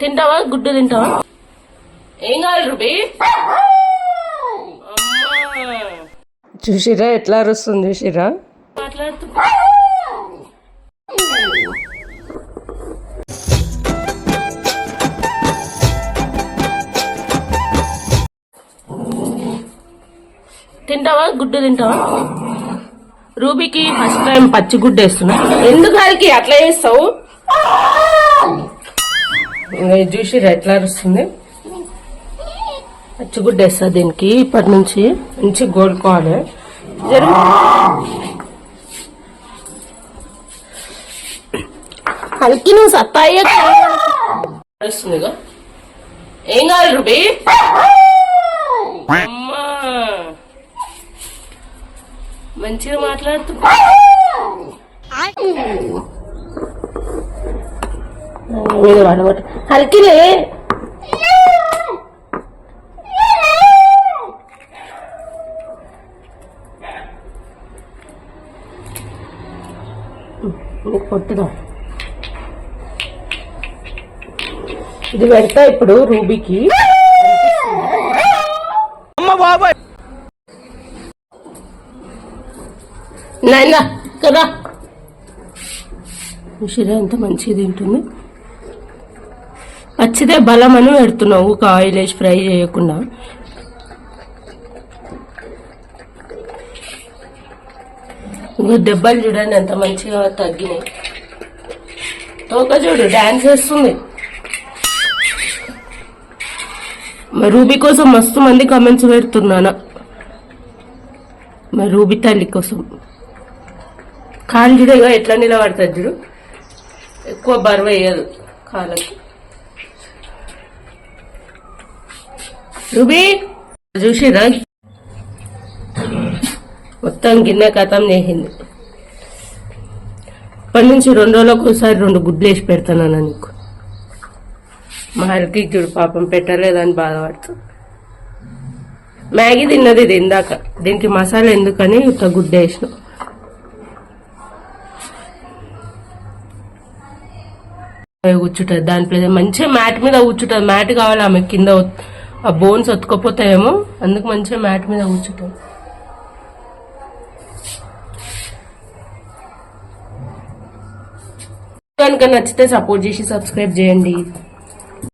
తింటావా? గుడ్డు తింటావా? ఏం కావాలి రూబీ చూసిరా ఎట్లా అరుస్తుంది చూసిరా? తింటావా? గుడ్డు తింటావా? రూబీకి ఫస్ట్ టైం పచ్చి గుడ్డు వేస్తున్నా. ఎందుకు అట్లా చేస్తావు? ఇంకా ఇది చూసిరా ఎట్లా అరుస్తుంది పచ్చి గుడ్డు వేస్తా దీనికి ఇప్పటి నుంచి. మంచి గోడుకోవాలి అలికి నువ్వు సత్తాయ్య వస్తుందిగా ఏం కావాలి రూబీ? అమ్మా. మంచిగా మాట్లాడుతూ మీద పడబట్టు హల్కిలే నీకు పొట్టుగా ఇది పెడతా ఇప్పుడు రూబీకి. నాయనా కదా? ఉషిరా ఎంత మంచిగా తింటుంది. పచ్చిదే బలం అని పెడుతున్నావు ఒక ఆయిల్ వేసి ఫ్రై చేయకుండా. ఇంకో దెబ్బలు చూడండి ఎంత మంచిగా తగ్గినాయి. తోక చూడు డాన్స్ వేస్తుంది రూబీ కోసం మస్తు మంది కమెంట్స్ పెడుతున్నాను. మరి రూబీ తల్లి కోసం. కాళ్ళు చూడగా ఎట్లా నిలబడుతుంది చూడు. ఎక్కువ బరువు వేయదు కాళ్ళకి. రుబీ చూసిరా మొత్తం గిన్నె కథం చేసింది. ఇప్పటి నుంచి రెండు రోజులకు ఒకసారి రెండు గుడ్లు వేసి పెడతాను నీకు. మా హరికి చూడు పాపం పెట్టలేదని బాధపడుతుంది మ్యాగీ తిన్నది ఇది ఇందాక. దీనికి మసాలా ఎందుకని ఒక గుడ్డ వేసిన. కూర్చుంటుంది ప్లేస్ మంచిగా మ్యాట్ మీద కూర్చుంటుంది. మ్యాట్ కావాలి ఆమె కింద ఆ బోన్స్ ఒత్తుకోపోతాయేమో అందుకు మంచిగా మ్యాట్ మీద కూర్చుంటాం. కనుక నచ్చితే సపోర్ట్ చేసి సబ్స్క్రైబ్ చేయండి.